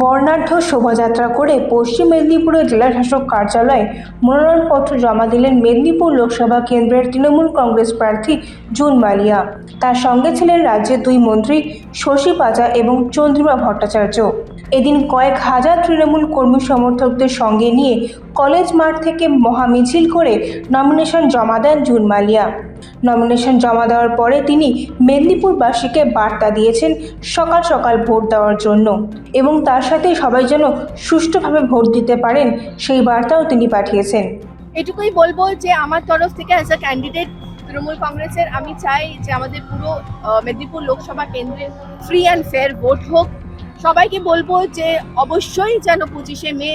বর্ণাঢ্য শোভাযাত্রা করে পশ্চিম মেদিনীপুরের জেলাশাসক কার্যালয়ে মনোনয়নপত্র জমা দিলেন মেদিনীপুর লোকসভা কেন্দ্রের তৃণমূল কংগ্রেস প্রার্থী জুন মালিয়া। তার সঙ্গে ছিলেন রাজ্যের দুই মন্ত্রী শশী পাজা এবং চন্দ্রিমা ভট্টাচার্য। এদিন কয়েক হাজার তৃণমূল কর্মী সমর্থকদের সঙ্গে নিয়ে কলেজ মাঠ থেকে মহামিছিল করে নমিনেশন জমা দেন জুন মালিয়া। নমিনেশন জমা দেওয়ার পরে তিনি মেদিনীপুরবাসীকে বার্তা দিয়েছেন সকাল সকাল ভোট দেওয়ার জন্য এবং তার সাথে সবাই যেন সুষ্ঠুভাবে ভোট দিতে পারেন সেই বার্তাও তিনি পাঠিয়েছেন। এটুকুই বলব যে আমার তরফ থেকে অ্যাজ আ ক্যান্ডিডেট তৃণমূল কংগ্রেসের আমি চাই যে আমাদের পুরো মেদিনীপুর লোকসভা কেন্দ্রে ফ্রি অ্যান্ড ফেয়ার ভোট হোক। সবাইকে বলব যে অবশ্যই যেন পঁচিশে মে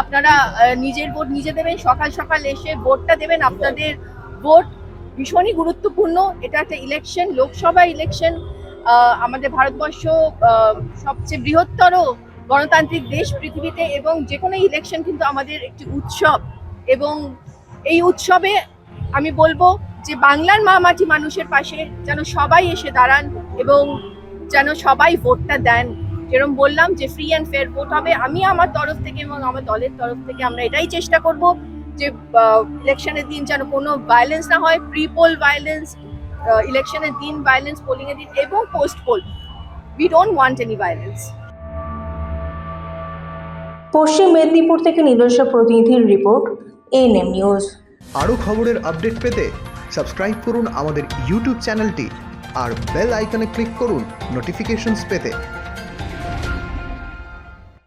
আপনারা নিজের ভোট নিজে দেবেন, সকাল সকাল এসে ভোটটা দেবেন, আপনাদের ভোট ভীষণই গুরুত্বপূর্ণ। এটা একটা ইলেকশন লোকসভা ইলেকশন আমাদের ভারতবর্ষ সবচেয়ে বৃহত্তর গণতান্ত্রিক দেশ পৃথিবীতে এবং যে কোনো ইলেকশন কিন্তু আমাদের একটি উৎসব। এবং এই উৎসবে আমি বলব যে বাংলার মা মাটি মানুষের পাশে যেন সবাই এসে দাঁড়ান এবং যেন সবাই ভোটটা দেন। যেরকম বললাম যে ফ্রি অ্যান্ড ফেয়ার ভোট হবে। আমি আমার তরফ থেকে এবং আমার দলের তরফ থেকে আমরা এটাই চেষ্টা করব। যে ইলেকশনের দিন যেন কোনো ভায়োলেন্স না হয় প্রি পোল ভায়োলেন্স ইলেকশনের দিন ভায়োলেন্স পোলিং এর দিন এবং post poll we don't want any violence Paschim Medinipur থেকে নিজস্ব প্রতিনিধির রিপোর্ট এএনএম নিউজ আরও খবরের আপডেট পেতে সাবস্ক্রাইব করুন আমাদের ইউটিউব চ্যানেলটি আর বেল আইকনে ক্লিক করুন নোটিফিকেশনস পেতে।